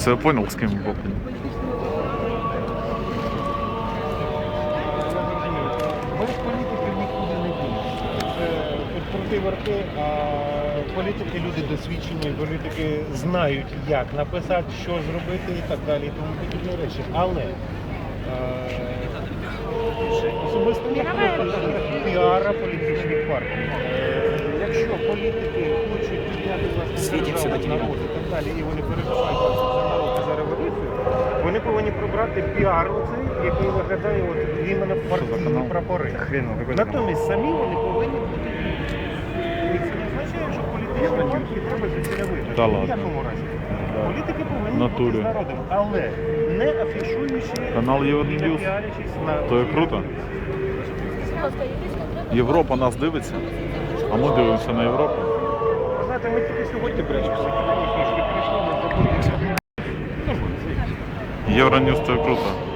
Все, понял, з ким боком. Без політики нікуди не дінеш. Це корпоратив а політики люди досвідчені, політики знають, як написати, що зробити і так далі, і тому подібні речі. Але е, особисто я піара політичних партій. Е, Якщо політики хочуть підняти власне державу, народ і так далі, і вони переживають вони повинні прибрати піар оцей, який виглядає от іменно партійні прапори. Натомість самі вони повинні бути. І це не означає, що політичні партії треба вийти. Та в якому разі. Да. Політики повинні Натурі. бути з народом, але не афішуючи Канал і не піарячись на То є круто. Європа нас дивиться, а ми дивимося на Європу. Ви Знаєте, ми тільки сьогодні брешемося, коли ми прийшли, ми забули. Євроньюз це круто.